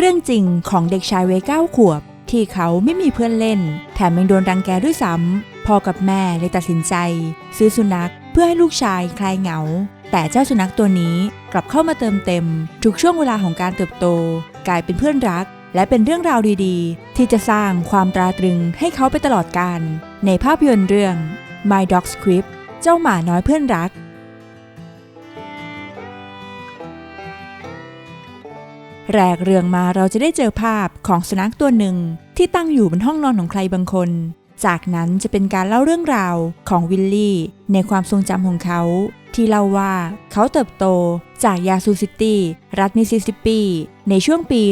เรื่องจริงของเด็กชายวัยเก้าขวบ ที่เขาไม่มีเพื่อนเล่น แถมยังโดนรังแกด้วยซ้ำพ่อกับแม่เลยตัดสินใจ ซื้อสุนัขเพื่อให้ลูกชายคลายเหงา แต่เจ้าสุนัขตัวนี้กลับเข้ามาเติมเต็ม ทุกช่วงเวลาของการเติบโต กลายเป็นเพื่อนรัก และเป็นเรื่องราวดีๆ ที่จะสร้างความตราตรึงให้เขาไปตลอดกาลในภาพยนตร์เรื่อง My Dog Script เจ้าหมาน้อยเพื่อนรัก แรกเรื่องมาเราจะได้เจอภาพของสุนัขตัวหนึ่ง ที่ตั้งอยู่บนห้องนอนของใครบางคน จากนั้นจะเป็นการเล่าเรื่องราวของวิลลี่ ในความทรงจำของเขา ที่เล่าว่าเขาเติบโตจากยาซูซิตี้ รัฐมิสซิสซิปปี ในช่วงปี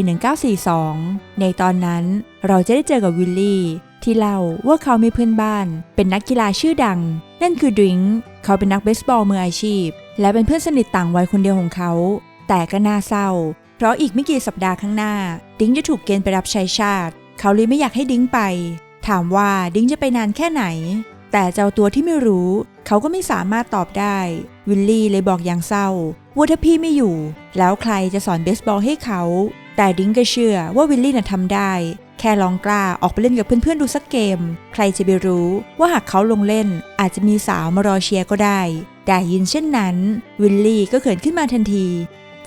1942 ในตอนนั้นเราจะได้เจอกับวิลลี่ ที่เล่าว่าเขามีเพื่อนบ้าน เป็นนักกีฬาชื่อดัง นั่นคือดริงค์เขาเป็นนักเบสบอลมืออาชีพ และเป็นเพื่อนสนิทต่างวัยคนเดียวของเขา แต่ก็น่าเศร้า เพราะอีกไม่กี่สัปดาห์ข้างหน้า ดิ้งจะถูกเกณฑ์ไปรับใช้ชาติ เขาเลยไม่อยากให้ดิ้งไป ถามว่าดิ้งจะไปนานแค่ไหน แต่เจ้าตัวที่ไม่รู้ เขาก็ไม่สามารถตอบได้ วิลลี่เลยบอกอย่างเศร้าว่าถ้าพี่ไม่อยู่ แล้วใครจะสอนเบสบอลให้เขา แต่ดิ้งก็เชื่อว่าวิลลี่น่ะทำได้ แค่ลองกล้าออกไปเล่นกับเพื่อนๆดูสักเกม ใครจะไปรู้ว่าหากเขาลงเล่น อาจจะมีสาวมารอเชียร์ก็ได้ แต่ยินเช่นนั้น วิลลี่ก็เขินขึ้นมาทันที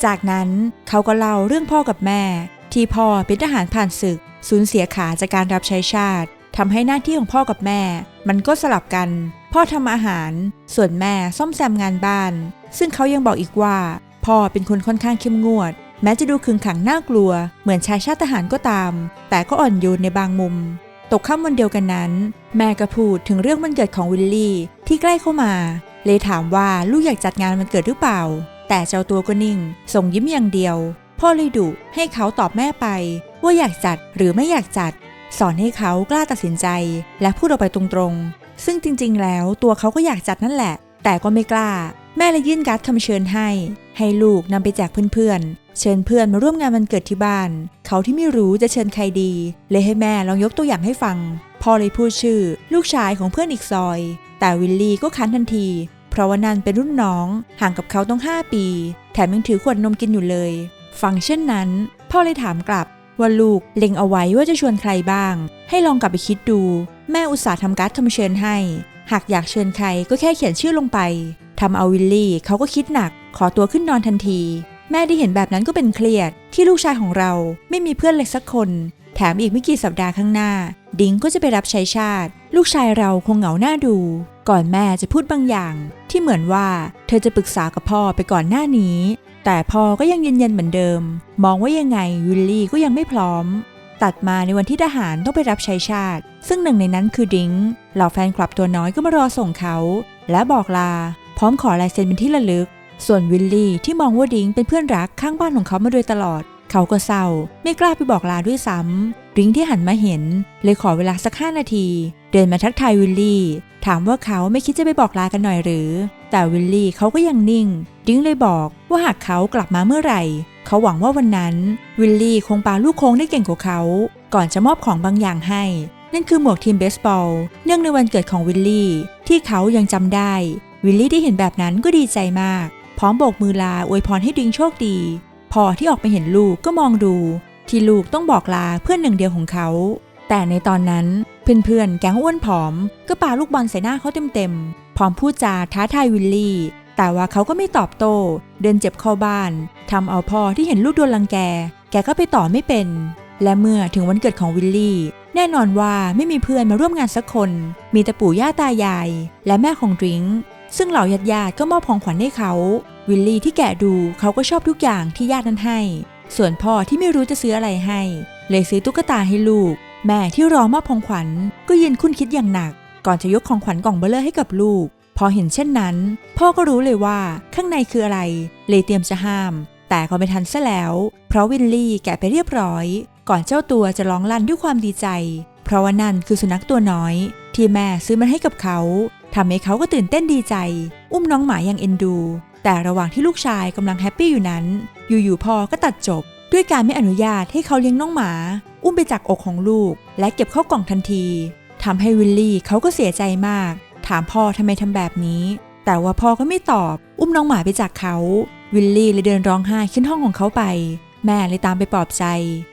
จากนั้นเขาก็เล่าเรื่องพ่อกับแม่ ที่พ่อเป็นทหารผ่านศึก สูญเสียขาจากการรับใช้ชาติทำให้หน้าที่ของพ่อกับแม่ มันก็สลับกัน พ่อทำอาหาร ส่วนแม่ซ่อมแซมงานบ้าน ซึ่งเขายังบอกอีกว่า พ่อเป็นคนค่อนข้างเข้มงวด แม้จะดูขึงขังน่ากลัว เหมือนชายชาติทหารก็ตาม แต่ก็อ่อนโยนในบางมุม ตกค่ำวันเดียวกันนั้น แม่ก็พูดถึงเรื่องวันเกิดของวิลลี่ที่ใกล้เข้ามา เลยถามว่าลูกอยากจัดงานวันเกิดหรือเปล่า แต่เจ้าตัวก็นิ่ง ส่งยิ้มอย่างเดียว พ่อเลยดุให้เขาตอบแม่ไป ว่าอยากจัดหรือไม่อยากจัด สอนให้เขากล้าตัดสินใจ และพูดออกไปตรงๆ ซึ่งจริงๆ แล้วตัวเขาก็อยากจัดนั่นแหละ แต่ก็ไม่กล้า แม่เลยยื่นการ์ดคำเชิญให้ ให้ลูกนำไปแจกเพื่อนๆ เชิญเพื่อนมาร่วมงานวันเกิดที่บ้าน เขาที่ไม่รู้จะเชิญใครดี เลยให้แม่ลองยกตัวอย่างให้ฟังพ่อเลยพูดชื่อ ลูกชายของเพื่อนอีกซอย แต่วิลลี่ก็คันทันที ราะว่านันเป็นรุ่นน้อง ห่างกับเขาต้อง 5 ปี แถมยังถือขวดนมกินอยู่เลย ฟังเช่นนั้น พ่อเลยถามกลับว่าลูกเล็งเอาไว้ว่าจะชวนใครบ้าง ให้ลองกลับไปคิดดู แม่อุตส่าห์ทำการ์ดคำเชิญให้ หากอยากเชิญใครก็แค่เขียนชื่อลงไปทำเอาวิลลี่เขาก็คิดหนัก ขอตัวขึ้นนอนทันที แม่ได้เห็นแบบนั้นก็เป็นเครียด ที่ลูกชายของเราไม่มีเพื่อนเลยสักคน แถมอีกไม่กี่สัปดาห์ข้างหน้า ดิงก็จะไปรับใช้ชาติ ลูกชายเราคงเหงาหน้าดู ก่อนแม่จะพูดบางอย่าง ที่เหมือนว่าเธอจะปรึกษากับพ่อไปก่อนหน้านี้ แต่พ่อก็ยังยืนยันเหมือนเดิม มองว่ายังไงวิลลี่ก็ยังไม่พร้อม ตัดมาในวันที่ทหารต้องไปรับใช้ชาติ ซึ่งหนึ่งในนั้นคือดิงเหล่าแฟนคลับตัวน้อยก็มารอส่งเขา และบอกลา พร้อมขอลายเซ็นเป็นที่ระลึก ส่วนวิลลี่ที่มองว่าดิงเป็นเพื่อนรักข้างบ้านของเขามาโดยตลอด เขาก็เศร้า ไม่กล้าไปบอกลาด้วยซ้ำดิงที่หันมาเห็น เลยขอเวลาสักห้านาที เดินมาทักทายวิลลี่ ถามว่าเขาไม่คิดจะไปบอกลากันหน่อยหรือ แต่วิลลี่เขาก็ยังนิ่งดิงเลยบอกว่าหากเขากลับมาเมื่อไหร่ เขาหวังว่าวันนั้น วิลลี่คงปาลูกโค้งได้เก่งกว่าเขา ก่อนจะมอบของบางอย่างให้ นั่นคือหมวกทีมเบสบอล เนื่องในวันเกิดของวิลลี่ ที่เขายังจำได้ วิลลี่ได้เห็นแบบนั้นก็ดีใจมาก พร้อมโบกมือลาอวยพรให้ดิงโชคดี พอที่ออกไปเห็นลูกก็มองดู ที่ลูกต้องบอกลาเพื่อนหนึ่งเดียวของเขา แต่ในตอนนั้นเพื่อนๆ แก๊งอ้วนผอม ก็ปาลูกบอลใส่หน้าเขาเต็มๆ พร้อมพูดจาท้าทายวิลลี่ แต่ว่าเขาก็ไม่ตอบโต้ เดินเจ็บเข้าบ้านทำเอาพ่อที่เห็นลูกโดนรังแก แกก็ไปต่อไม่เป็น และเมื่อถึงวันเกิดของวิลลี่ แน่นอนว่าไม่มีเพื่อนมาร่วมงานสักคน มีแต่ปู่ย่าตายาย และแม่ของดริงค์ซึ่งเหล่าญาติญาติๆก็มอบของขวัญให้เขา วิลลี่ที่แกะดูเขาก็ชอบทุกอย่างที่ญาตินั้นให้ ส่วนพ่อที่ไม่รู้จะซื้ออะไรให้ เลยซื้อตุ๊กตาให้ลูก แม่ที่รอมอบของขวัญ ก็ยืนคุ้นคิดอย่างหนัก ก่อนจะยกของขวัญกล่องเบลเลอร์ให้กับลูก พอเห็นเช่นนั้น พ่อก็รู้เลยว่าข้างในคืออะไร เลยเตรียมจะห้าม แต่ก็ไม่ทันซะแล้ว เพราะวิลลี่แกะไปเรียบร้อย ก่อนเจ้าตัวจะร้องลั่นด้วยความดีใจ เพราะว่านั่นคือสุนัขตัวน้อย ที่แม่ซื้อมันให้กับเขาทำให้เขาก็ตื่นเต้นดีใจ อุ้มน้องหมาอย่างเอ็นดู แต่ระหว่างที่ลูกชายกำลังแฮปปี้อยู่นั้น อยู่ๆพ่อก็ตัดจบ ด้วยการไม่อนุญาตให้เขาเลี้ยงน้องหมา อุ้มไปจากอกของลูก และเก็บเข้ากล่องทันทีทำให้วิลลี่เขาก็เสียใจมาก ถามพ่อทำไมทำแบบนี้ แต่ว่าพ่อก็ไม่ตอบ อุ้มน้องหมาไปจากเขาวิลลี่เลยเดินร้องไห้ขึ้นห้องของเขาไป แม่เลยตามไปปลอบใจ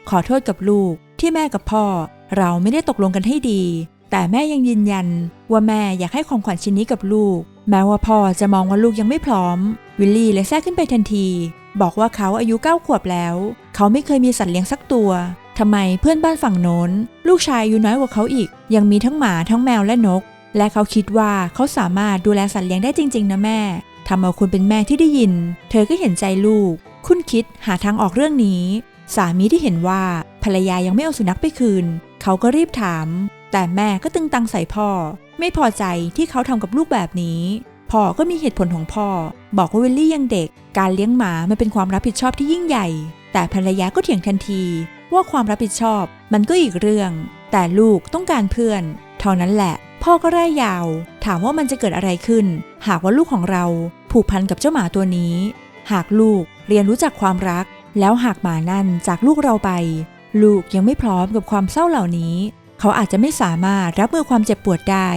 ขอโทษกับลูกที่แม่กับพ่อ เราไม่ได้ตกลงกันให้ดี แต่แม่ยังยืนยันว่าแม่อยากให้ของขวัญชิ้นนี้กับลูก แม้ว่าพ่อจะมองว่าลูกยังไม่พร้อม วิลลี่เลยแทรกขึ้นไปทันที บอกว่าเขาอายุเก้าขวบแล้ว เขาไม่เคยมีสัตว์เลี้ยงสักตัวทำไมเพื่อนบ้านฝั่งโน้น ลูกชายอายุน้อยกว่าเขาอีก ยังมีทั้งหมาทั้งแมวและนก และเขาคิดว่าเขาสามารถดูแลสัตว์เลี้ยงได้จริง ๆ นะแม่ทำเอาคุณเป็นแม่ที่ได้ยิน เธอก็เห็นใจลูก คุณคิดหาทางออกเรื่องนี้ สามีที่เห็นว่าภรรยายังไม่เอาสุนัขไปคืน เขาก็รีบถาม แต่แม่ก็ตึงตังใส่พ่อ ไม่พอใจที่เขาทำกับลูกแบบนี้ พ่อก็มีเหตุผลของพ่อ บอกว่าวิลลี่ยังเด็ก การเลี้ยงหมามันเป็นความรับผิดชอบที่ยิ่งใหญ่ แต่ภรรยาก็เถียงทันที ว่าความรับผิดชอบมันก็อีกเรื่อง แต่ลูกต้องการเพื่อนเท่านั้นแหละ พ่อก็ไร่ยาว ถามว่ามันจะเกิดอะไรขึ้น หากว่าลูกของเราผูกพันกับเจ้าหมาตัวนี้ หากลูกเรียนรู้จักความรัก แล้วหากหมานั่นจากลูกเราไป ลูกยังไม่พร้อมกับความเศร้าเหล่านี้ เขาอาจจะไม่สามารถรับมือความเจ็บปวดได้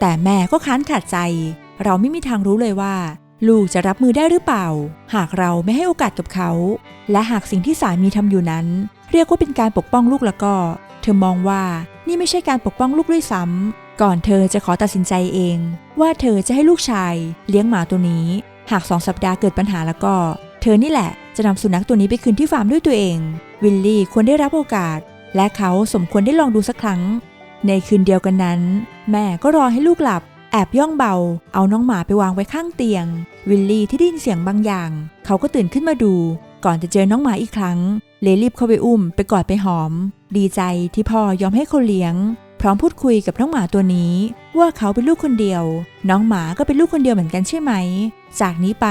แต่แม่ก็ค้านขาดใจ เราไม่มีทางรู้เลยว่า ลูกจะรับมือได้หรือเปล่า หากเราไม่ให้โอกาสกับเขา และหากสิ่งที่สามีทำอยู่นั้น เรียกว่าเป็นการปกป้องลูกแล้วก็ เธอมองว่านี่ไม่ใช่การปกป้องลูกด้วยซ้ำก่อนเธอจะขอตัดสินใจเอง ว่าเธอจะให้ลูกชายเลี้ยงหมาตัวนี้ หากสองสัปดาห์เกิดปัญหาแล้วก็ เธอนี่แหละจะนำสุนัขตัวนี้ไปคืนที่ฟาร์มด้วยตัวเอง วิลลี่ควรได้รับโอกาส และเขาสมควรได้ลองดูสักครั้ง ในคืนเดียวกันนั้น แม่ก็รอให้ลูกหลับ แอบย่องเบา เอาน้องหมาไปวางไว้ข้างเตียง วิลลี่ที่ได้ยินเสียงบางอย่าง เขาก็ตื่นขึ้นมาดู ก่อนจะเจอน้องหมาอีกครั้ง เลยรีบเข้าไปอุ้มไปกอดไปหอม ดีใจที่พ่อยอมให้เขาเลี้ยง พร้อมพูดคุยกับน้องหมาตัวนี้ ว่าเขาเป็นลูกคนเดียว น้องหมาก็เป็นลูกคนเดียวเหมือนกันใช่ไหม จากนี้ไป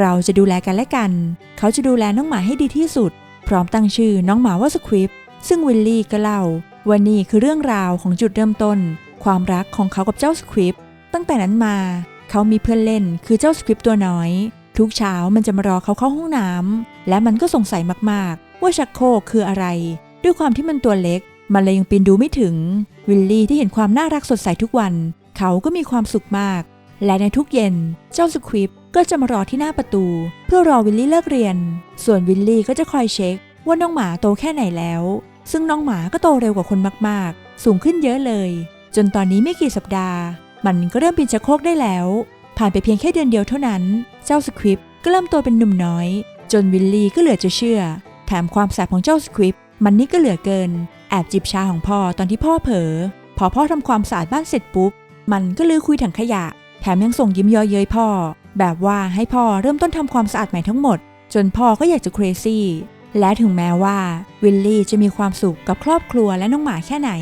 เราจะดูแลกันและกัน เขาจะดูแลน้องหมาให้ดีที่สุด พร้อมตั้งชื่อน้องหมาว่าสควิป ซึ่งวิลลี่ก็เล่าว่านี่คือเรื่องราวของจุดเริ่มต้น ความรักของเขากับเจ้าสควิปตั้งแต่นั้นมา เขามีเพื่อนเล่นคือเจ้าสควิปตัวน้อย ทุกเช้ามันจะมารอเขาเข้าห้องน้ำและมันก็สงสัยมากๆ ว่าชักโครกคืออะไร ด้วยความที่มันตัวเล็ก มันเลยยังปีนดูไม่ถึง วิลลี่ที่เห็นความน่ารักสดใสทุกวัน เขาก็มีความสุขมาก และในทุกเย็นเจ้าสควิปก็จะมารอที่หน้าประตู เพื่อรอวิลลี่เลิกเรียน ส่วนวิลลี่ก็จะคอยเช็คว่าน้องหมาโตแค่ไหนแล้ว ซึ่งน้องหมาก็โตเร็วกว่าคนมากๆ สูงขึ้นเยอะเลย จนตอนนี้ไม่กี่สัปดาห์ มันก็เริ่มปีนชักโครกได้แล้ว ผ่านไปเพียงแค่เดือนเดียวเท่านั้น เจ้าสควิปก็เริ่มโตเป็นหนุ่มน้อย จนวิลลี่ก็เหลือจะเชื่อ แถมความแสบของเจ้าสควิปมันนี่ก็เหลือเกิน แอบจิบชาของพ่อตอนที่พ่อเผลอ พอพ่อทำความสะอาดบ้านเสร็จปุ๊บ มันก็ลือคุยถังขยะ แถมยังส่งยิ้มเยอเย้ยพ่อ แบบว่าให้พ่อเริ่มต้นทำความสะอาดใหม่ทั้งหมด จนพ่อก็อยากจะ crazy และถึงแม้ว่าวิลลี่จะมีความสุขกับครอบครัวและน้องหมาแค่ไหน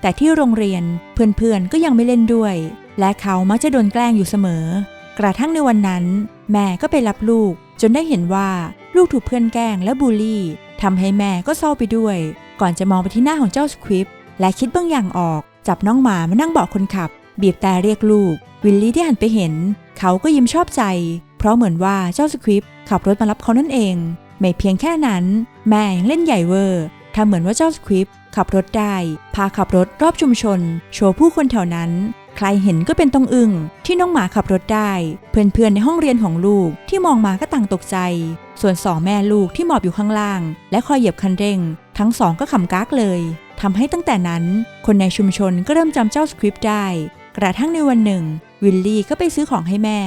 แต่ที่โรงเรียนเพื่อนๆก็ยังไม่เล่นด้วย และเขามักจะโดนแกล้งอยู่เสมอ กระทั่งในวันนั้น แม่ก็ไปรับลูก จนได้เห็นว่าลูกถูกเพื่อนแกล้งและบูลลี่ทำให้แม่ก็เศร้าไปด้วย ก่อนจะมองไปที่หน้าของเจ้าสควิปและคิดบางอย่างออก จับน้องหมามานั่งเบาะคนขับ บีบแต่เรียกลูก วิลลี่ที่หันไปเห็น เขาก็ยิ้มชอบใจ เพราะเหมือนว่าเจ้าสควิปขับรถมารับเขานั่นเอง ไม่เพียงแค่นั้น แม่ยังเล่นใหญ่เวอร์ทำเหมือนว่าเจ้าสควิปขับรถได้ พาขับรถรอบชุมชน โชว์ผู้คนแถวนั้น ใครเห็นก็เป็นต้องอึง้งที่น้องหมาขับรถได้ เพื่อนๆในห้องเรียนของลูกที่มองมาก็ต่างตกใจ ส่วนสองแม่ลูกที่หมอบอยู่ข้างล่าง และคอยเหยียบคันเร่ง ทั้งสองก็ขำกากเลยทำให้ตั้งแต่นั้น คนในชุมชนก็เริ่มจำเจ้าสควิปได้ กระทั่งในวันหนึ่ง วิลลี่ก็ไปซื้อของให้แม่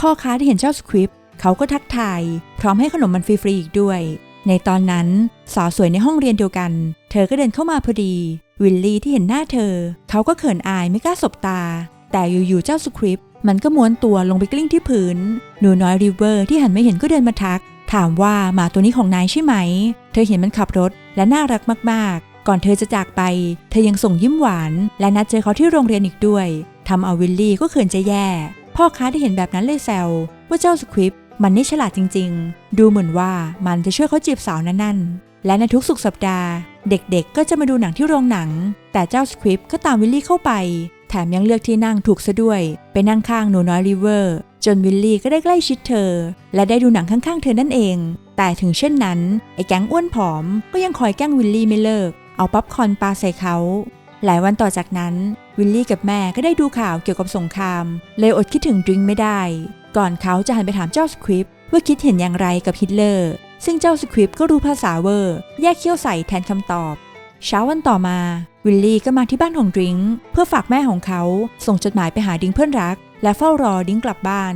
พ่อค้าที่เห็นเจ้าสควิป เขาก็ทักทาย พร้อมให้ขนมมันฟรีๆอีกด้วย ในตอนนั้นสาวสวยในห้องเรียนเดียวกัน เธอก็เดินเข้ามาพอดี วิลลี่ที่เห็นหน้าเธอ เขาก็เขินอายไม่กล้าสบตา แต่อยู่ๆเจ้าสคริปต์มันก็ม้วนตัวลงไปกลิ้งที่พื้น หนูน้อยริเวอร์ที่หันไม่เห็นก็เดินมาทัก ถามว่าหมาตัวนี้ของนายใช่ไหม เธอเห็นมันขับรถและน่ารักมากๆ ก่อนเธอจะจากไป เธอยังส่งยิ้มหวาน และนัดเจอเขาที่โรงเรียนอีกด้วยทำเอาวิลลี่ก็เขินจะแย่ พ่อค้าที่เห็นแบบนั้นเลยแซวว่าเจ้าสคริปต์ มันนี่ฉลาดจริง ๆ ดูเหมือนว่ามันจะช่วยเขาจีบสาวนั่นๆ และในทุกสุกสัปดาห์ เด็กๆ ก็จะมาดูหนังที่โรงหนัง แต่เจ้าสคริปต์ก็ตามวิลลี่เข้าไป แถมยังเลือกที่นั่งถูกซะด้วย ไปนั่งข้างหนูน้อยริเวอร์ จนวิลลี่ก็ได้ใกล้ชิดเธอ และได้ดูหนังข้างๆ เธอนั่นเอง แต่ถึงเช่นนั้น ไอ้แก๊งอ้วนผอม ก็ยังคอยแกล้งวิลลี่ไม่เลิก เอาป๊อปคอร์นปาใส่เขา หลายวันต่อจากนั้น วิลลี่กับแม่ก็ได้ดูข่าวเกี่ยวกับสงคราม เลยอดคิดถึงดริงก์ไม่ได้ ก่อนเขาจะหันไปถามเจ้าสคริปว่าคิดเห็นอย่างไรกับฮิตเลอร์ซึ่งเจ้าสคริปก็รู้ภาษาเวอร์ แยกเขี้ยวใส่แทนคำตอบ เช้าวันต่อมา วิลลี่ก็มาที่บ้านของดริงเพื่อฝากแม่ของเขาส่งจดหมายไปหาดิงเพื่อนรัก และเฝ้ารอดิงกลับบ้าน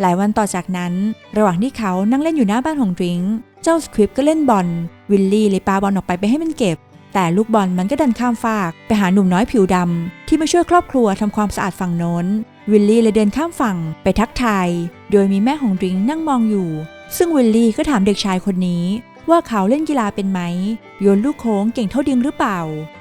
หลายวันต่อจากนั้น ระหว่างที่เขานั่งเล่นอยู่หน้าบ้านของดริงเจ้าสคริปก็เล่นบอลวิลลี่เลยปาบอลออกไปไปให้มันเก็บ แต่ลูกบอลมันก็ดันข้ามฟาก ไปหาหนุ่มน้อยผิวดำที่มาช่วยครอบครัวทำความสะอาดฝั่งโน้น วิลลี่เลยเดินข้ามฝั่งไปทักทาย โดยมีแม่ของดริงก์นั่งมองอยู่ ซึ่งวิลลี่ก็ถามเด็กชายคนนี้ ว่าเขาเล่นกีฬาเป็นไหม โยนลูกโค้งเก่งเท่าดิงหรือเปล่า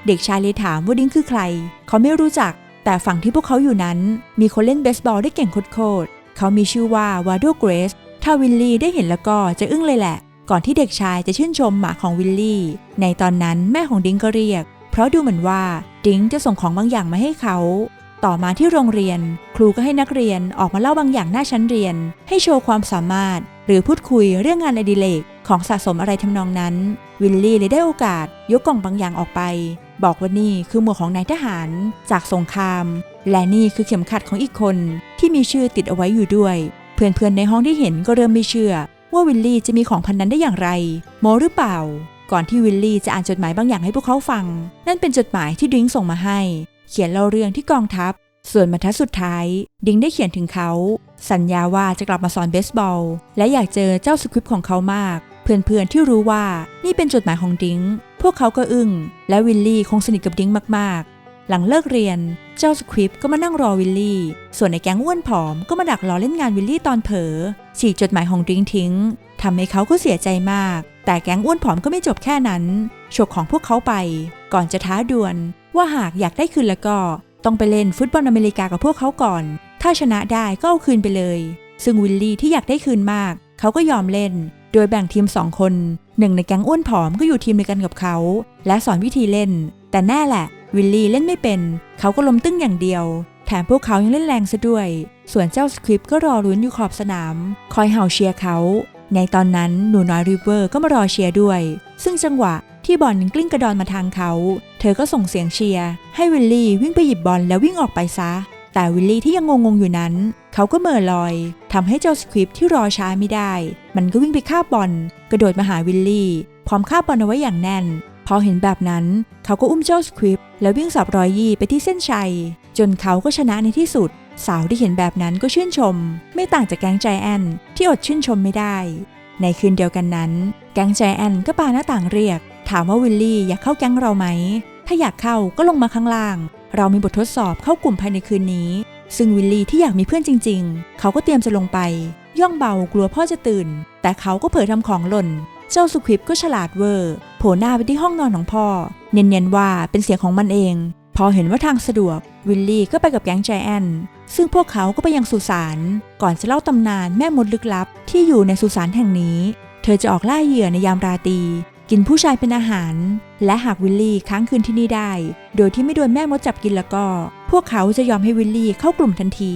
เด็กชายเลยถามว่าดิงคือใคร เขาไม่รู้จัก แต่ฝั่งที่พวกเขาอยู่นั้น มีคนเล่นเบสบอลได้เก่งโคตรๆเขามีชื่อว่าวาโดเกรส ถ้าวิลลี่ได้เห็นแล้วก็จะอึ้งเลยแหละ ก่อนที่เด็กชายจะชื่นชมหมาของวิลลี่ ในตอนนั้นแม่ของดิงก็เรียก เพราะดูเหมือนว่าดิงจะส่งของบางอย่างมาให้เขา ต่อมาที่โรงเรียน ครูก็ให้นักเรียนออกมาเล่าบางอย่างหน้าชั้นเรียน ให้โชว์ความสามารถ หรือพูดคุยเรื่องงานอดิเรกของสะสมอะไรทำนองนั้น วิลลี่เลยได้โอกาส ยกกล่องบางอย่างออกไป บอกว่านี่คือหมวกของนายทหาร จากสงคราม และนี่คือเข็มขัดของอีกคน ที่มีชื่อติดเอาไว้อยู่ด้วย เพื่อนๆในห้องที่เห็นก็เริ่มไม่เชื่อ ว่าวิลลี่จะมีของพันนั้นได้อย่างไรโมหรือเปล่า ก่อนที่วิลลี่จะอ่านจดหมายบางอย่างให้พวกเขาฟัง นั่นเป็นจดหมายที่ดริงส่งมาให้ เขียนเล่าเรื่องที่กองทัพ ส่วนบรรทัดสุดท้าย ดิงได้เขียนถึงเขา สัญญาว่าจะกลับมาสอนเบสบอล และอยากเจอเจ้าสคริปต์ของเขามาก เพื่อนๆที่รู้ว่านี่เป็นจดหมายของดิง พวกเขาก็อึ้ง และวิลลี่คงสนิทกับดิงมากๆ หลังเลิกเรียน เจ้าสคริปต์ก็มานั่งรอวิลลี่ ส่วนในแก๊งอ้วนผอมก็มาดักรอเล่นงานวิลลี่ตอนเผลอฉีกจดหมายของดิงทิ้งทำให้เขาก็เสียใจมาก แต่แก๊งอ้วนผอมก็ไม่จบแค่นั้นฉกของพวกเขาไป ก่อนจะท้าดวล ว่าหากอยากได้คืนล้วก็ต้องไปเล่นฟุตบอลอเมริกากับพวกเขาก่อน ถ้าชนะได้ก็เอาคืนไปเลย ซึ่งวิลลี่ที่อยากได้คืนมาก เขาก็ยอมเล่น โดยแบ่งทีมสองคนหนึ่งในแก๊งอ้วนผอมก็อยู่ทีมเดียวกันกับเขา และสอนวิธีเล่น แต่แน่แหละ วิลลี่เล่นไม่เป็น เขาก็ล้มตึ้งอย่างเดียว แถมพวกเขายังเล่นแรงซะด้วย ส่วนเจ้าสคริปต์ก็รอรุ้นอยู่ขอบสนาม คอยเห่าเชียร์เขา ในตอนนั้นหนูน้อยริเวอร์ก็มารอเชียร์ด้วย ซึ่งจังหวะที่บอลกลิ้งกระดอนมาทางเขา เธอก็ส่งเสียงเชียร์ให้วิลลี่วิ่งไปหยิบบอลแล้ววิ่งออกไปซะ แต่วิลลี่ที่ยังงงๆอยู่นั้น เขาก็เหม่อลอยทำให้เจ้าสคริปที่รอช้าไม่ได้ มันก็วิ่งไปคาบบอลกระโดดมาหาวิลลี่ พร้อมคาบบอลเอาไว้อย่างแน่น พอเห็นแบบนั้น เขาก็อุ้มเจ้าสคริปแล้ววิ่งสับรอยยี่ไปที่เส้นชัย จนเขาก็ชนะในที่สุด สาวที่เห็นแบบนั้นก็ชื่นชม ไม่ต่างจากแก๊งใจแอนที่อดชื่นชมไม่ได้ ในคืนเดียวกันนั้น แก๊งใจแอนก็ปาหน้าต่างเรียก ถามว่าวิลลี่อยากเข้าแก๊งเราไหม ถ้าอยากเข้าก็ลงมาข้างล่าง เรามีบททดสอบเข้ากลุ่มภายในคืนนี้ ซึ่งวิลลี่ที่อยากมีเพื่อนจริง ๆ เขาก็เตรียมจะลงไป ย่องเบากลัวพ่อจะตื่น แต่เขาก็เผยทำของหล่น เจ้าสุควิปก็ฉลาดเวอร์โผล่หน้าไปที่ห้องนอนของพ่อ เนียนๆว่าเป็นเสียงของมันเอง พอเห็นว่าทางสะดวก วิลลี่ก็ไปกับแก๊งใจแอนซึ่งพวกเขาก็ไปยังสุสานก่อนจะเล่าตำนานแม่มดลึกลับที่อยู่ในสุสานแห่งนี้ เธอจะออกล่าเหยื่อในยามราตรี กินผู้ชายเป็นอาหาร และหากวิลลี่ค้างคืนที่นี่ได้ โดยที่ไม่โดนแม่มดจับกินแล้วก็ พวกเขาจะยอมให้วิลลี่เข้ากลุ่มทันที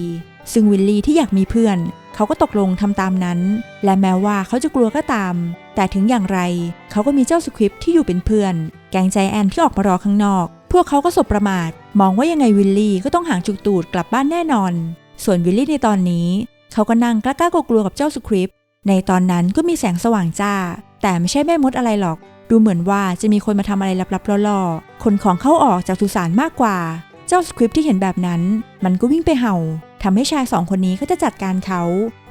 ซึ่งวิลลี่ที่อยากมีเพื่อน เขาก็ตกลงทำตามนั้น และแม้ว่าเขาจะกลัวก็ตาม แต่ถึงอย่างไร เขาก็มีเจ้าสคริปที่อยู่เป็นเพื่อน แกงใจแอนที่ออกมารอข้างนอก พวกเขาก็สบประมาท มองว่ายังไงวิลลี่ก็ต้องหางจุกตูดกลับบ้านแน่นอน ส่วนวิลลี่ในตอนนี้ เขาก็นั่งกล้าๆกลัวๆกับเจ้าสคริปในตอนนั้นก็มีแสงสว่างจ้า แต่ไม่ใช่แม่มดอะไรหรอก ดูเหมือนว่าจะมีคนมาทำอะไรลับๆล่อๆคนของเข้าออกจากสุสานมากกว่า เจ้าสคริปที่เห็นแบบนั้น มันก็วิ่งไปเห่าทำให้ชายสองคนนี้ก็จะจัดการเขา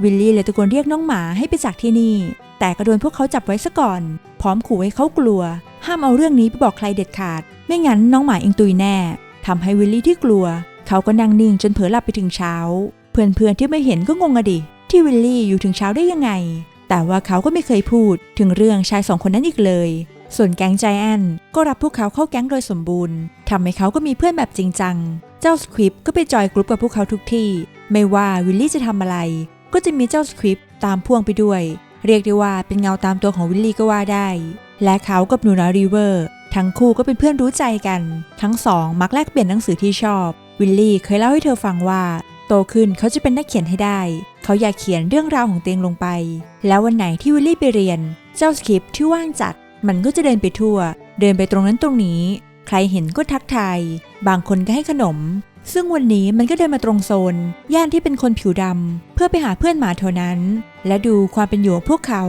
วิลลี่เลยตะโกนเรียกน้องหมาให้ไปจากที่นี่ แต่ก็โดนพวกเขาจับไว้ซะก่อน พร้อมขู่ให้เขากลัว ห้ามเอาเรื่องนี้ไปบอกใครเด็ดขาด ไม่งั้นน้องหมาเองตุยแน่ทำให้วิลลี่ที่กลัว เขาก็นั่งนิ่งจนเผลอหลับไปถึงเช้า เพื่อนๆที่ไม่เห็นก็งงอะดิที่วิลลี่อยู่ถึงเช้าได้ยังไง แต่ว่าเขาก็ไม่เคยพูดถึงเรื่องชายสองคนนั้นอีกเลย ส่วนแก๊งใจแอนก็รับพวกเขาเข้าแก๊งโดยสมบูรณ์ทำให้เขาก็มีเพื่อนแบบจริงจัง เจ้าสคริปก็ไปจอยกรุ๊ปกับพวกเขาทุกที่ ไม่ว่าวิลลี่จะทำอะไร ก็จะมีเจ้าสคริปตามพ่วงไปด้วย เรียกได้ว่าเป็นเงาตามตัวของวิลลี่ก็ว่าได้ และเขากับหนูน้อยรีเวอร์ทั้งคู่ก็เป็นเพื่อนรู้ใจกัน ทั้งสองมักแลกเปลี่ยนหนังสือที่ชอบ วิลลี่เคยเล่าให้เธอฟังว่า โตขึ้นเขาจะเป็นนักเขียนให้ได้ เขาอยากเขียนเรื่องราวของเตียงลงไป แล้ววันไหนที่วิลลี่ไปเรียน เจ้าสคริปที่ว่างจัด มันก็จะเดินไปทั่ว เดินไปตรงนั้นตรงนี้ ใครเห็นก็ทักทาย บางคนก็ให้ขนม ซึ่งวันนี้มันก็เดินมาตรงโซน ย่านที่เป็นคนผิวดำเพื่อไปหาเพื่อนหมาเท่านั้น และดูความเป็นอยู่ของพวกเขา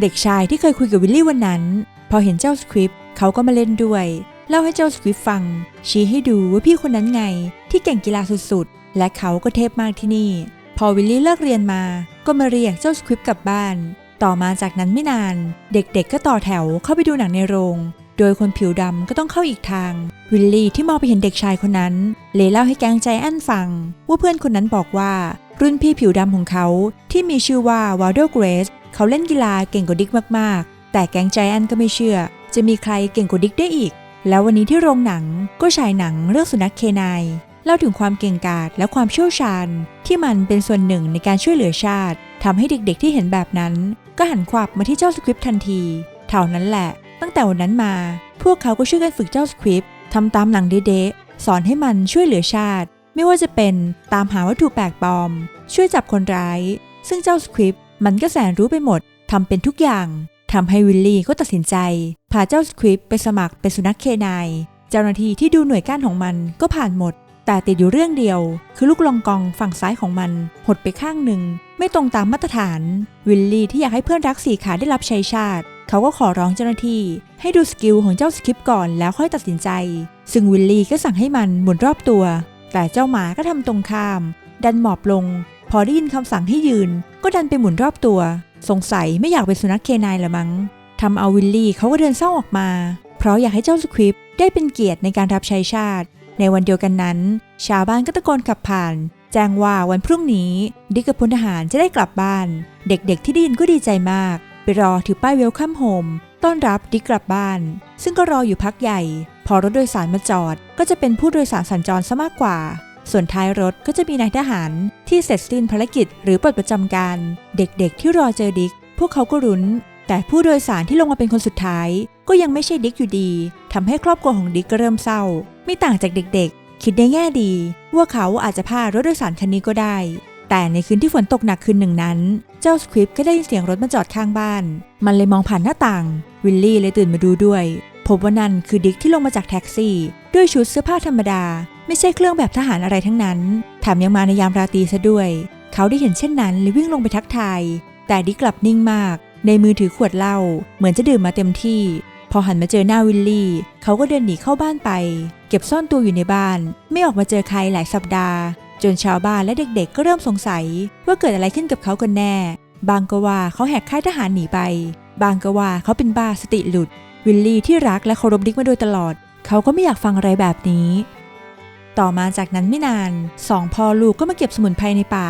เด็กชายที่เคยคุยกับวิลลี่วันนั้น พอเห็นเจ้าสคริปเขาก็มาเล่นด้วยเล่าให้เจ้าสคริปฟัง ชี้ให้ดูว่าพี่คนนั้นไง ที่เก่งกีฬาสุดๆ และเขาก็เทพมากที่นี่ พอวิลลี่เลิกเรียนมา ก็มาเรียกเจ้าสคริปกลับบ้าน ต่อมาจากนั้นไม่นาน เด็กๆก็ต่อแถวเข้าไปดูหนังในโรง โดยคนผิวดำก็ต้องเข้าอีกทาง วิลลี่ที่มองไปเห็นเด็กชายคนนั้น เลยเล่าให้แกงใจแอนฟัง ว่าเพื่อนคนนั้นบอกว่า รุ่นพี่ผิวดำของเขาที่มีชื่อว่าวาลเดอร์เกรสเขาเล่นกีฬาเก่งกว่าดิกมากๆ แต่แกงใจแอนก็ไม่เชื่อ จะมีใครเก่งกว่าดิกได้อีก แล้ววันนี้ที่โรงหนังก็ฉายหนังเรื่องสุนัขเคนาย เล่าถึงความเก่งกาจและความเชี่ยวชาญ ที่มันเป็นส่วนหนึ่งในการช่วยเหลือชาติทำให้เด็กๆที่เห็นแบบนั้น ก็หันขวับมาที่เจ้าสคริปทันที เท่านั้นแหละ ตั้งแต่วันนั้นมา พวกเขาก็ช่วยกันฝึกเจ้าสคริปทำตามหลังเดะสอนให้มันช่วยเหลือชาติ ไม่ว่าจะเป็นตามหาวัตถุแปลกปลอม ช่วยจับคนร้าย ซึ่งเจ้าสคริปมันก็แสนรู้ไปหมดทำเป็นทุกอย่างทำให้วิลลี่ก็ตัดสินใจ พาเจ้าสคริปไปสมัครเป็นสุนัขเคนาย เจ้าหน้าที่ที่ดูหน่วยก้านของมันก็ผ่านหมด แต่ติดอยู่เรื่องเดียว คือลูกลองกองฝั่งซ้ายของมัน หดไปข้างหนึ่ง ไม่ตรงตามมาตรฐาน วิลลี่ที่อยากให้เพื่อนรักสี่ขาได้รับชัยชาติ เขาก็ขอร้องเจ้าหน้าที่ ให้ดูสกิลของเจ้าสคริปก่อนแล้วค่อยตัดสินใจ ซึ่งวิลลี่ก็สั่งให้มันหมุนรอบตัว แต่เจ้าหมาก็ทำตรงข้าม ดันหมอบลง พอได้ยินคำสั่งให้ยืน ก็ดันไปหมุนรอบตัว สงสัยไม่อยากเป็นสุนัขเคนายละมั้งทำเอาวิลลี่เขาก็เดินเศร้าออกมา เพราะอยากให้เจ้าสคริปได้เป็นเกียรติในการรับใช้ชาติ ในวันเดียวกันนั้น ชาวบ้านก็ตะโกนขับผ่าน แจ้งว่าวันพรุ่งนี้ดิกกับพลทหารจะได้กลับบ้าน เด็กๆที่ได้ยินก็ดีใจมาก ไปรอถือป้ายเวลคัมโฮมต้อนรับดิกกลับบ้าน ซึ่งก็รออยู่พักใหญ่ พอรถโดยสารมาจอด ก็จะเป็นผู้โดยสารสัญจรซะมากกว่า ส่วนท้ายรถก็จะมีนายทหารที่เสร็จสิ้นภารกิจหรือปลดประจำการ เด็กๆที่รอเจอดิก พวกเขาก็รุ้น แต่ผู้โดยสารที่ลงมาเป็นคนสุดท้าย ก็ยังไม่ใช่ดิกอยู่ดีทำให้ครอบครัวของดิกก็เริ่มเศร้า ไม่ต่างจากเด็กๆ คิดในแง่ดีว่าเขาอาจจะพลาดรถโดยสารคันนี้ก็ได้ แต่ในคืนที่ฝนตกหนักคืนหนึ่งนั้น เจ้าสคริปต์ก็ได้ยินเสียงรถมาจอดข้างบ้าน มันเลยมองผ่านหน้าต่าง วิลลี่เลยตื่นมาดูด้วย พบว่านั่นคือดิกที่ลงมาจากแท็กซี่ ด้วยชุดเสื้อผ้าธรรมดา ไม่ใช่เครื่องแบบทหารอะไรทั้งนั้นแถมยังมาในยามราตรีซะด้วย เขาได้เห็นเช่นนั้นเลยวิ่งลงไปทักทาย แต่ดิกกลับนิ่งมากในมือถือขวดเหล้าเหมือนจะดื่มมาเต็มที่ พอหันมาเจอหน้าวิลลี่ เขาก็เดินหนีเข้าบ้านไป เก็บซ่อนตัวอยู่ในบ้าน ไม่ออกมาเจอใครหลายสัปดาห์ จนชาวบ้านและเด็กๆ ก็เริ่มสงสัย ว่าเกิดอะไรขึ้นกับเขากันแน่ บางก็ว่าเขาแหกค่ายทหารหนีไป บางก็ว่าเขาเป็นบ้าสติหลุด วิลลี่ที่รักและเคารพดิกมาโดยตลอด เขาก็ไม่อยากฟังอะไรแบบนี้ ต่อมาจากนั้นไม่นานสองพ่อลูกก็มาเก็บสมุนไพรในป่า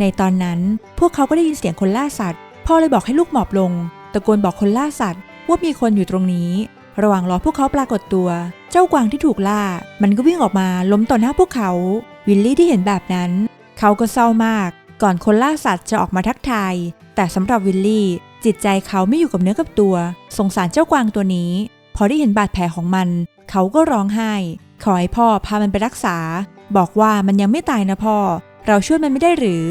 ในตอนนั้นพวกเขาก็ได้ยินเสียงคนล่าสัตว์พ่อเลยบอกให้ลูกหมอบลง ตะโกนบอกคนล่าสัตว์ ว่ามีคนอยู่ตรงนี้ ระหว่างรอพวกเขาปรากฏตัว เจ้ากวางที่ถูกล่า มันก็วิ่งออกมาล้มต่อหน้าพวกเขา วิลลี่ที่เห็นแบบนั้น เขาก็เศร้ามาก ก่อนคนล่าสัตว์จะออกมาทักทาย แต่สำหรับวิลลี่ จิตใจเขาไม่อยู่กับเนื้อกับตัว สงสารเจ้ากวางตัวนี้ พอได้เห็นบาดแผลของมัน เขาก็ร้องไห้ ขอให้พ่อพามันไปรักษา บอกว่ามันยังไม่ตายนะพ่อ เราช่วยมันไม่ได้หรือ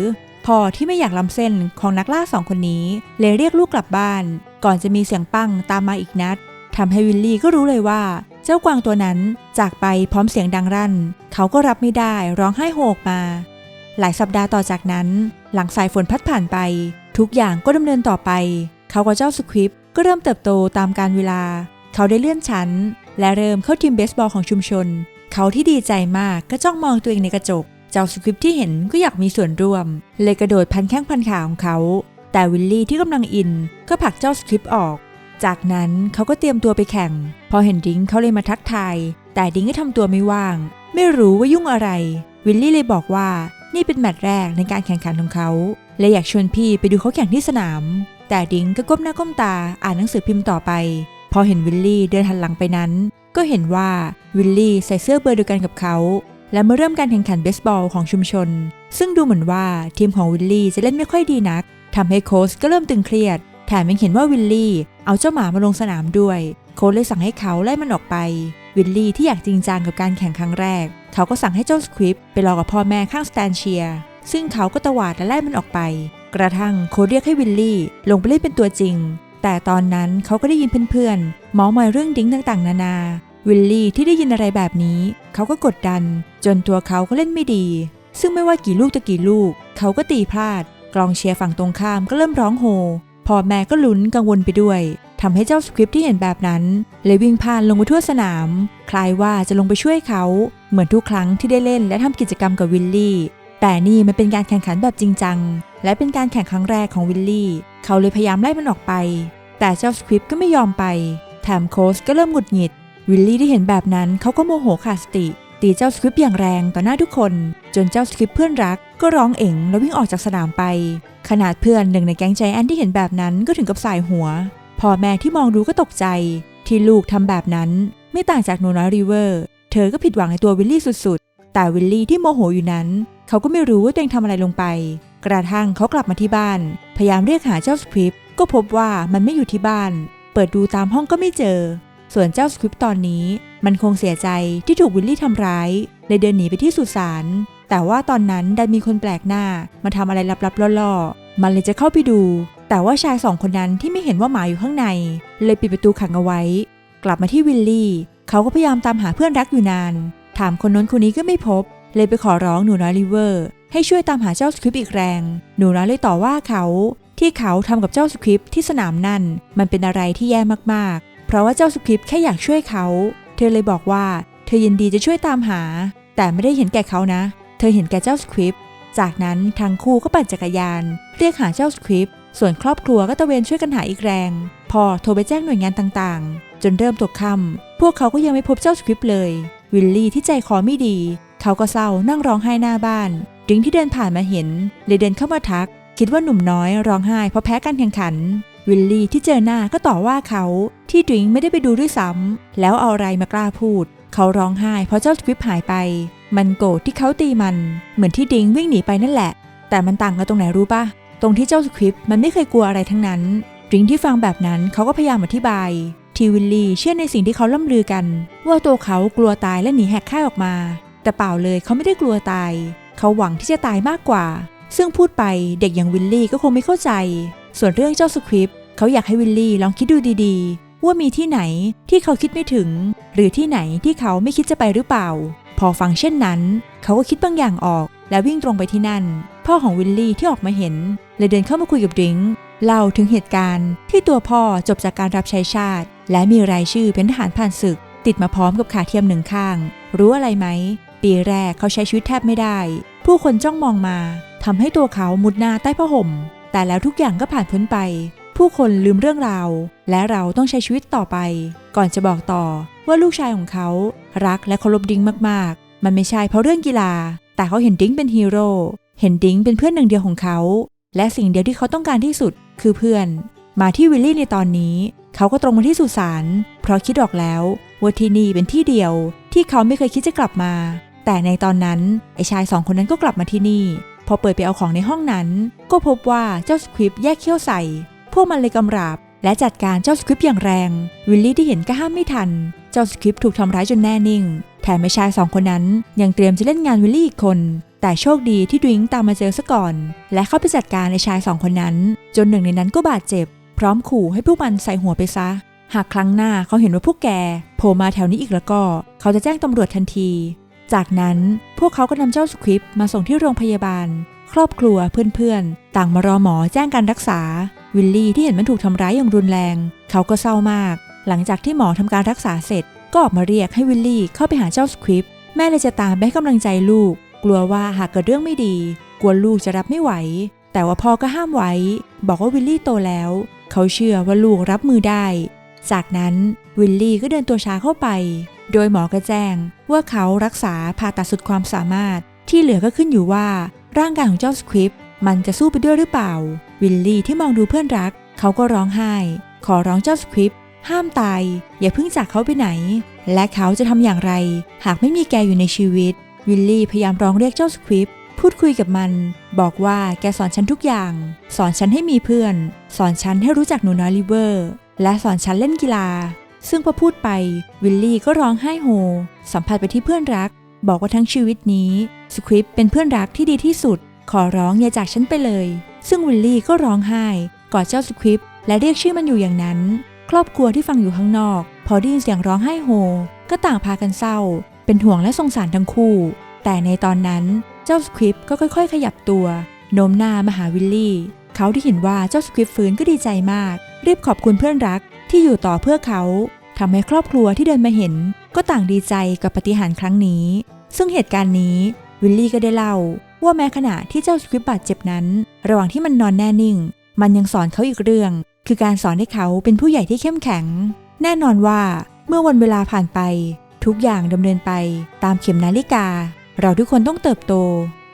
พ่อที่ไม่อยากล้ำเส้นของนักล่าสองคนนี้เลยเรียกลูกกลับบ้าน ก่อนจะมีเสียงปังตามมาอีกนัดทำให้วิลลี่ก็รู้เลยว่า เจ้ากวางตัวนั้นจากไปพร้อมเสียงดังรั่น เขาก็รับไม่ได้ร้องไห้โฮกมา หลายสัปดาห์ต่อจากนั้น หลังสายฝนพัดผ่านไป ทุกอย่างก็ดำเนินต่อไป เขากับเจ้าสคริปก็เริ่มเติบโตตามกาลเวลา เขาได้เลื่อนชั้น และเริ่มเข้าทีมเบสบอลของชุมชน เขาที่ดีใจมากก็จ้องมองตัวเองในกระจก เจ้าสคริปที่เห็นก็อยากมีส่วนร่วม เลยกระโดดพันแข้งพันขาของเขา แต่วิลลี่ที่กำลังอินก็ผลักเจ้าสคริปต์ออก จากนั้นเขาก็เตรียมตัวไปแข่ง พอเห็นดิงเขาเลยมาทักทาย แต่ดิงก็ทำตัวไม่ว่าง ไม่รู้ว่ายุ่งอะไร วิลลี่เลยบอกว่านี่เป็นแมตช์แรกในการแข่งขันของเขาเลยอยากชวนพี่ไปดูเขาแข่งที่สนาม แต่ดิงก็ก้มหน้าก้มตาอ่านหนังสือพิมพ์ต่อไป พอเห็นวิลลี่เดินหันหลังไปนั้น ก็เห็นว่าวิลลี่ใส่เสื้อเบอร์เดียวกันกับเขาและเมื่อเริ่มการแข่งขันเบสบอลของชุมชน ซึ่งดูเหมือนว่าทีมของวิลลี่จะเล่นไม่ค่อยดีนัก ทำให้โค้ชก็เริ่มตึงเครียด แถมยังเห็นว่าวิลลี่ เอาเจ้าหมามาลงสนามด้วย โค้ชเลยสั่งให้เขาไล่มันออกไป วิลลี่ที่อยากจริงจังกับการแข่งครั้งแรก เขาก็สั่งให้เจ้าสควิปไปรอกับพ่อแม่ข้างสแตนเชียซึ่งเขาก็ตวาดและไล่มันออกไป กระทั่งโค้ชเรียกให้วิลลี่ ลงไปเล่นเป็นตัวจริง แต่ตอนนั้นเขาก็ได้ยินเพื่อนๆเมอมอยเรื่องดิ้งต่างๆ นานาวิลลี่ที่ได้ยินอะไรแบบนี้ เขาก็กดดัน จนตัวเขาก็เล่นไม่ดี ซึ่งไม่ว่ากี่ลูกตะกี่ลูก เขาก็ตีพลาด กลองเชียร์ฝั่งตรงข้ามก็เริ่มร้องโฮพ่อแม่ก็ลุ้นกังวลไปด้วยทำให้เจ้าสคริปที่เห็นแบบนั้นเลยวิ่งผ่านลงไปทั่วสนาม คล้ายว่าจะลงไปช่วยเขา เหมือนทุกครั้งที่ได้เล่นและทำกิจกรรมกับวิลลี่ แต่นี่มันเป็นการแข่งขันแบบจริงจัง และเป็นการแข่งครั้งแรกของวิลลี่ เขาเลยพยายามไล่มันออกไป แต่เจ้าสคริปก็ไม่ยอมไป แถมโคสก็เริ่มหงุดหงิด วิลลี่ที่เห็นแบบนั้นเขาก็โมโหขาดสติ ตีเจ้าสคริปอย่างแรงต่อหน้าทุกคน จนเจ้าสคริปเพื่อนรักก็ร้องเอ๋งแล้ววิ่งออกจากสนามไป ขนาดเพื่อนหนึ่งในแก๊งใจแอนที่เห็นแบบนั้นก็ถึงกับสายหัวพ่อแม่ที่มองดูก็ตกใจ ที่ลูกทำแบบนั้น ไม่ต่างจากหนูน้อยริเวอร์ เธอก็ผิดหวังในตัววิลลี่สุดๆ แต่วิลลี่ที่โมโหอยู่นั้น เขาก็ไม่รู้ว่าตัวเองทำอะไรลงไป กระทั่งเขากลับมาที่บ้าน พยายามเรียกหาเจ้าสคริปก็พบว่ามันไม่อยู่ที่บ้าน เปิดดูตามห้องก็ไม่เจอ ส่วนเจ้าสคริปตอนนี้ มันคงเสียใจที่ถูกวิลลี่ทำร้ายเลยเดินหนีไปที่สุสาน แต่ว่าตอนนั้นดันมีคนแปลกหน้ามาทำอะไรลับๆล่อๆ มันเลยจะเข้าไปดู แต่ว่าชายสองคนนั้นที่ไม่เห็นว่าหมาอยู่ข้างใน เลยปิดประตูขังเอาไว้ กลับมาที่วิลลี่ เขาก็พยายามตามหาเพื่อนรักอยู่นาน ถามคนน้นคนนี้ก็ไม่พบ เลยไปขอร้องหนูน้อยลิเวอร์ให้ช่วยตามหาเจ้าสคริปอีกแรง หนูน้อยเลยต่อว่าเขา ที่เขาทำกับเจ้าสคริปที่สนามนั่น มันเป็นอะไรที่แย่มากๆ เพราะว่าเจ้าสคริปแค่อยากช่วยเขา เธอเลยบอกว่าเธอยินดีจะช่วยตามหา แต่ไม่ได้เห็นแก่เขานะ เธอเห็นแก่เจ้าสคริปจากนั้นทั้งคู่ก็ปั่นจักรยาน เรียกหาเจ้าสคริปส่วนครอบครัวก็ตะเวนช่วยกันหาอีกแรง พอโทรไปแจ้งหน่วยงานต่างๆ จนเริ่มตกค่ำพวกเขาก็ยังไม่พบเจ้าสคริปเลย วิลลี่ที่ใจคอไม่ดี เขาก็เศร้านั่งร้องไห้หน้าบ้านดิงที่เดินผ่านมาเห็นเลยเดินเข้ามาทัก คิดว่าหนุ่มน้อยร้องไห้เพราะแพ้การแข่งขัน วิลลี่ที่เจอหน้าก็ต่อว่าเขาที่ดริงไม่ได้ไปดูด้วยซ้ำแล้วเอาอะไรมากล้าพูด เขาร้องไห้เพราะเจ้าสคริปหายไป มันโกรธที่เขาตีมัน เหมือนที่ดิงวิ่งหนีไปนั่นแหละ แต่มันต่างกันตรงไหนรู้ปะตรงที่เจ้าสคริปมันไม่เคยกลัวอะไรทั้งนั้นดริงที่ฟังแบบนั้นเขาก็พยายามอธิบายทีวิลลี่เชื่อในสิ่งที่เขาล่ำลือกัน ว่าตัวเขากลัวตายและหนีแหกค่ายออกมา แต่เปล่าเลยเขาไม่ได้กลัวตาย เขาหวังที่จะตายมากกว่า ซึ่งพูดไปเด็กอย่างวิลลี่ก็คงไม่เข้าใจ ส่วนเรื่องเจ้าสคริปต์เขาอยากให้วิลลี่ลองคิดดูดีๆ ว่ามีที่ไหนที่เขาคิดไม่ถึง หรือที่ไหนที่เขาไม่คิดจะไปหรือเปล่า พอฟังเช่นนั้น เขาก็คิดบางอย่างออก แล้ววิ่งตรงไปที่นั่น พ่อของวิลลี่ที่ออกมาเห็นเลยเดินเข้ามาคุยกับดิงเล่าถึงเหตุการณ์ที่ตัวพ่อจบจากการรับใช้ชาติ และมีรายชื่อเป็นทหารผ่านศึก ติดมาพร้อมกับขาเทียมหนึ่งข้าง รู้อะไรไหม ปีแรกเขาใช้ชีวิตแทบไม่ได้ ผู้คนจ้องมองมาทำให้ตัวเขามุดหน้าใต้ผ้าห่ม แต่แล้วทุกอย่างก็ผ่านพ้นไป ผู้คนลืมเรื่องราว และเราต้องใช้ชีวิตต่อไป ก่อนจะบอกต่อว่าลูกชายของเขา รักและเคารพดิ้งมากๆ มันไม่ใช่เพราะเรื่องกีฬา แต่เขาเห็นดิ้งเป็นฮีโร่ เห็นดิ้งเป็นเพื่อนหนึ่งเดียวของเขา และสิ่งเดียวที่เขาต้องการที่สุดคือเพื่อน มาที่วิลลี่ในตอนนี้ เขาก็ตรงมาที่สุสาน เพราะคิดออกแล้วว่าที่นี่เป็นที่เดียว ที่เขาไม่เคยคิดจะกลับมา แต่ในตอนนั้นไอ้ชายสองคนนั้นก็กลับมาที่นี่ พอเปิดไปเอาของในห้องนั้น ก็พบว่าเจ้าสคริปแยกเขี้ยวใส่ พวกมันเลยกำราบ และจัดการเจ้าสคริปอย่างแรง วิลลี่ที่เห็นก็ห้ามไม่ทัน เจ้าสคริปถูกทำร้ายจนแน่นิ่ง แถมไอชายสองคนนั้น ยังเตรียมจะเล่นงานวิลลี่อีกคน แต่โชคดีที่ดริงตามมาเจอซะก่อน และเข้าไปจัดการในชายสองคนนั้น จนหนึ่งในนั้นก็บาดเจ็บ พร้อมขู่ให้พวกมันใส่หัวไปซะ หากครั้งหน้าเขาเห็นว่าพวกแกโผล่มาแถวนี้อีกแล้วก็ เขาจะแจ้งตำรวจทันที จากนั้นพวกเขาก็นำเจ้าสคริปมาส่งที่โรงพยาบาล ครอบครัวเพื่อนๆ ต่างมารอหมอแจ้งการรักษา วิลลี่ที่เห็นมันถูกทำร้ายอย่างรุนแรง เขาก็เศร้ามาก หลังจากที่หมอทำการรักษาเสร็จ ก็ออกมาเรียกให้วิลลี่เข้าไปหาเจ้าสคริปแม่เลยจะตามไปให้กำลังใจลูก กลัวว่าหากเกิดเรื่องไม่ดี กลัวลูกจะรับไม่ไหว แต่ว่าพ่อก็ห้ามไว้ บอกว่าวิลลี่โตแล้ว เขาเชื่อว่าลูกรับมือได้ จากนั้นวิลลี่ก็เดินตัวช้าเข้าไป โดยหมอก็แจ้งว่าเขารักษาผ่าตัดสุดความสามารถที่เหลือก็ขึ้นอยู่ว่า ร่างกายของเจ้าสคริปมันจะสู้ไปด้วยหรือเปล่า วิลลี่ที่มองดูเพื่อนรัก เขาก็ร้องไห้ ขอร้องเจ้าสคริปห้ามตาย อย่าเพิ่งจากเขาไปไหน และเขาจะทำอย่างไร หากไม่มีแกอยู่ในชีวิต วิลลี่พยายามร้องเรียกเจ้าสคริปพูดคุยกับมัน บอกว่าแกสอนฉันทุกอย่าง สอนฉันให้มีเพื่อน สอนฉันให้รู้จักหนูน้อยลิเวอร์ และสอนฉันเล่นกีฬา ซึ่งพอพูดไปวิลลี่ก็ร้องไห้โฮ สัมผัสไปที่เพื่อนรัก บอกว่าทั้งชีวิตนี้สคริปเป็นเพื่อนรักที่ดีที่สุด ขอร้องอย่าจากฉันไปเลย ซึ่งวิลลี่ก็ร้องไห้กอดเจ้าสคริปและเรียกชื่อมันอยู่อย่างนั้น ครอบครัวที่ฟังอยู่ข้างนอก พอได้ยินเสียงร้องไห้โฮ ก็ต่างพากันเศร้า เป็นห่วงและสงสารทั้งคู่ แต่ในตอนนั้นเจ้าสคริปก็ค่อย ๆ ขยับตัวโน้มหน้ามาหาวิลลี่ เขาที่เห็นว่าเจ้าสควิปฟื้นก็ดีใจมาก รีบขอบคุณเพื่อนรักที่อยู่ต่อเพื่อเขา ทำให้ครอบครัวที่เดินมาเห็น ก็ต่างดีใจกับปฏิหารครั้งนี้ ซึ่งเหตุการณ์นี้วิลลี่ก็ได้เล่า ว่าแม้ขณะที่เจ้าสควิปบาดเจ็บนั้น ระหว่างที่มันนอนแน่นิ่ง มันยังสอนเขาอีกเรื่อง คือการสอนให้เขาเป็นผู้ใหญ่ที่เข้มแข็ง แน่นอนว่าเมื่อวันเวลาผ่านไป ทุกอย่างดำเนินไปตามเข็มนาฬิกา เราทุกคนต้องเติบโต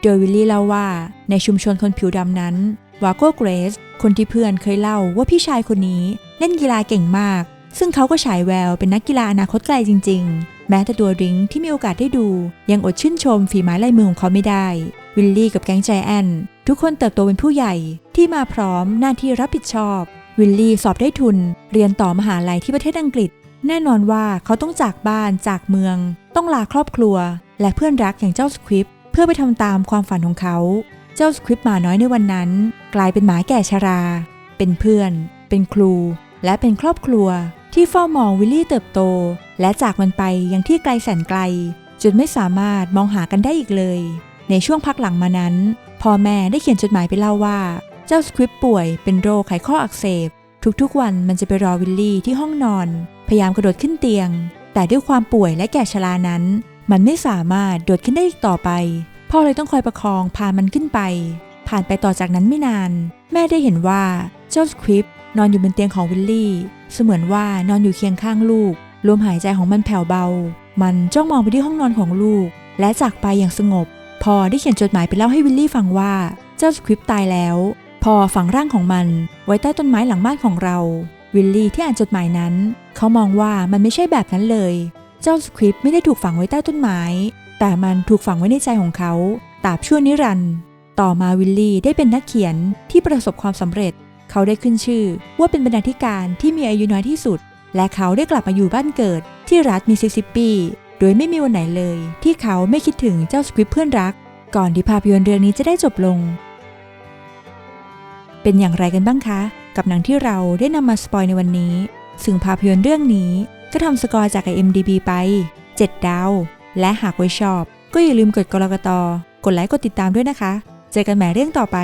โดยวิลลี่เล่าว่าในชุมชนคนผิวดำนั้นวาโก้เกรสคนที่เพื่อนเคยเล่าว่าพี่ชายคนนี้เล่นกีฬาเก่งมาก ซึ่งเขาก็ฉายแววเป็นนักกีฬาอนาคตไกลจริง ๆ แม้แต่ตัวริงที่มีโอกาสได้ดู ยังอดชื่นชมฝีไม้ลายมือของเขาไม่ได้ วิลลี่กับแก๊งใจแอนทุกคนเติบโตเป็นผู้ใหญ่ที่มาพร้อมหน้าที่รับผิดชอบ วิลลี่สอบได้ทุน เรียนต่อมหาลัยที่ประเทศอังกฤษ แน่นอนว่าเขาต้องจากบ้านจากเมือง ต้องลาครอบครัว และเพื่อนรักอย่างเจ้าสควิปเพื่อไปทำตามความฝันของเขา เจ้าสควิปหมาน้อยในวันนั้น กลายเป็นหมาแก่ชรา เป็นเพื่อน เป็นครู และเป็นครอบครัว ที่เฝ้ามองวิลลี่เติบโต และจากมันไปยังที่ไกลแสนไกล จนไม่สามารถมองหากันได้อีกเลย ในช่วงพักหลังมานั้นพ่อแม่ได้เขียนจดหมายไปเล่าว่า เจ้าสควิปป่วยเป็นโรคไขข้ออักเสบ ทุกๆวันมันจะไปรอวิลลี่ที่ห้องนอน พยายามกระโดดขึ้นเตียง แต่ด้วยความป่วยและแก่ชรานั้น มันไม่สามารถโดดขึ้นได้อีกต่อไปพ่อเลยต้องคอยประคองพามันขึ้นไป ผ่านไปต่อจากนั้นไม่นาน แม่ได้เห็นว่าเจ้าสควิปนอนอยู่บนเตียงของวิลลี่ เสมือนว่านอนอยู่เคียงข้างลูก ลมหายใจของมันแผ่วเบา มันจ้องมองไปที่ห้องนอนของลูก และจากไปอย่างสงบ พอได้เขียนจดหมายไปเล่าให้วิลลี่ฟังว่า เจ้าสควิปตายแล้ว พอฝังร่างของมันไว้ใต้ต้นไม้หลังบ้านของเรา วิลลี่ที่อ่านจดหมายนั้น เขามองว่ามันไม่ใช่แบบนั้นเลย เจ้าสควิปไม่ได้ถูกฝังไว้ใต้ต้นไม้ แต่มันถูกฝังไว้ในใจของเขาตราบชั่วนิรันดร์ต่อมาวิลลี่ได้เป็นนักเขียนที่ประสบความสำเร็จ เขาได้ขึ้นชื่อว่าเป็นบรรณาธิการที่มีอายุน้อยที่สุด และเขาได้กลับมาอยู่บ้านเกิด ที่รัฐมิสซิสซิปปี โดยไม่มีวันไหนเลย ที่เขาไม่คิดถึงเจ้าสควิปเพื่อนรัก ก่อนที่ภาพยนตร์เรื่องนี้จะได้จบลง เป็นอย่างไรกันบ้างคะ กับหนังที่เราได้นำมาสปอยในวันนี้ ซึ่งภาพยนตร์เรื่องนี้ก็ทำสกอร์จาก IMDB ไป 7 ดาว และหากไว้ชอบ ก็อย่าลืมกดกรกตกดไลค์กดติดตามด้วยนะคะ เจอกันใหม่เรื่องต่อไป